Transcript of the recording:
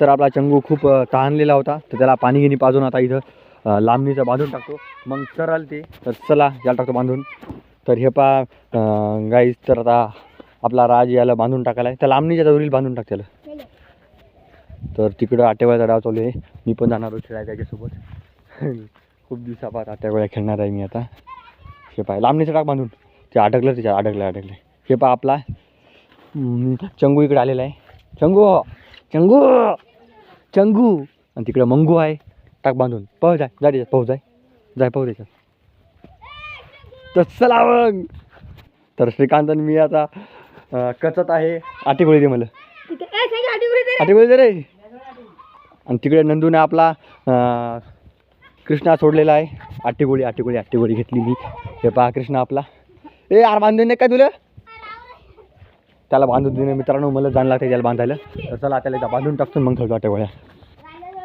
तर आपला चंगू खूप तहानलेला होता. तर त्याला पाणी घेणी पाजून आता इथं लांबणीचं बांधून टाकतो. मग चराल ते. तर चला याला टाकतो बांधून. तर हे पा गाईज तर आता आपला राज याला बांधून टाकायला आहे त्या लांबणीच्या जवळील बांधून टाक त्याला. तर तिकडं आटेवाळ्याचा डाव चालू आहे. मी पण जाणार होतो खेळायला त्याच्यासोबत खूप दिवसापात आट्यावळ्या खेळणार आहे मी आता. हे पाय लांबणीचं टाक बांधून. ते अडकलं त्याच्यात अडकलं अडकलं हे पा आपला चंगू इकडे आलेला आहे. चंगू चंगू! चंगू. आणि तिकडं मंगू आहे. टाक बांधून. पळ जाय. जा त्याच्यात पाहू जाय. जाय पाहू त्याच्यात तर चला मग. तर श्रीकांत आणि मी आता कचत आहे. आटेगोळी दे मला. आटेगोळी दे रे. आणि तिकडे नंदूने आपला कृष्णा सोडलेला आहे. आटेगोळी आटेगोळी आटेगोळी घेतली मी. हे पहा कृष्णा आपला. ए यार बांधून दे काय तुला? त्याला बांधून देणे मित्रांनो मला जाणं लागते त्याला बांधायला. तर चला त्याला एकदा बांधून टाकतो मग खेळतो आटेगोळ्या